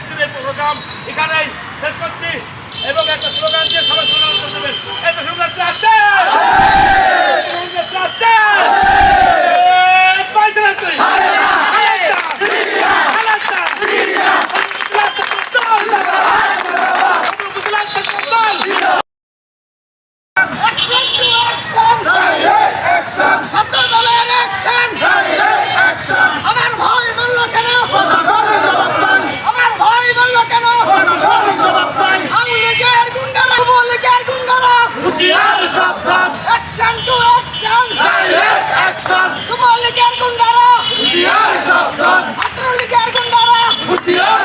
আজকের প্রোগ্রাম এখানেই শেষ করছি এবং একটা স্লোগান দিয়ে সবাই স্লোগান করতে হুঁশিয়ার সাবধান। ছাত্রলীগের গুন্ডারা! হুঁশিয়ার